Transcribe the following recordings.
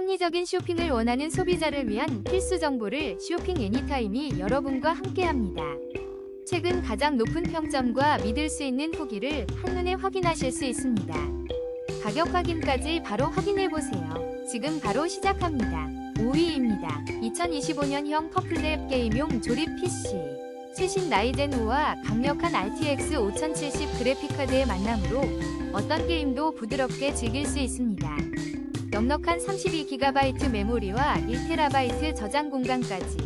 합리적인 쇼핑을 원하는 소비자를 위한 필수 정보를 쇼핑 애니타임이 여러분과 함께합니다. 최근 가장 높은 평점과 믿을 수 있는 후기를 한눈에 확인하실 수 있습니다. 가격 확인까지 바로 확인해 보세요. 지금 바로 시작합니다. 5위입니다. 2025년형 퍼플랩 게임용 조립 PC. 최신 라이젠 5와 강력한 RTX 5070 그래픽카드의 만남으로 어떤 게임도 부드럽게 즐길 수 있습니다. 넉넉한 32GB 메모리와 1TB 저장 공간까지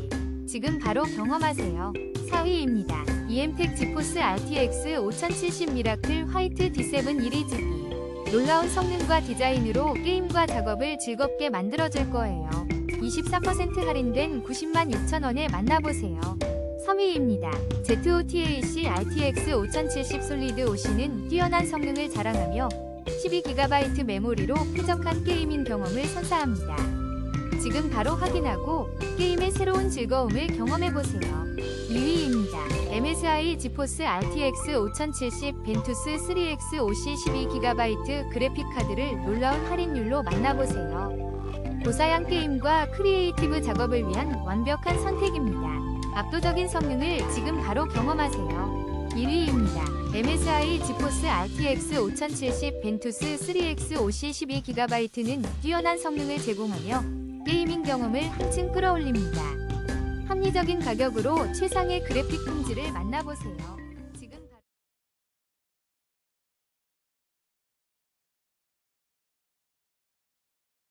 지금 바로 경험하세요. 4위입니다. EMTEC 지포스 RTX 5070 미라클 화이트 D7 1위즈기 놀라운 성능과 디자인으로 게임과 작업을 즐겁게 만들어줄 거예요. 24% 할인된 90만 6천원에 만나보세요. 3위입니다. ZOTAC RTX 5070 솔리드 OC는 뛰어난 성능을 자랑하며 12GB 메모리로 쾌적한 게이밍 경험을 선사합니다. 지금 바로 확인하고 게임의 새로운 즐거움을 경험해보세요. 2위입니다. MSI 지포스 RTX 5070 벤투스 3X OC 12GB 그래픽 카드를 놀라운 할인율로 만나보세요. 고사양 게임과 크리에이티브 작업을 위한 완벽한 선택입니다. 압도적인 성능을 지금 바로 경험하세요. 1위입니다. MSI 지포스 RTX 5070 벤투스 3X OC 12GB는 뛰어난 성능을 제공하며 게이밍 경험을 한층 끌어올립니다. 합리적인 가격으로 최상의 그래픽 품질을 만나보세요.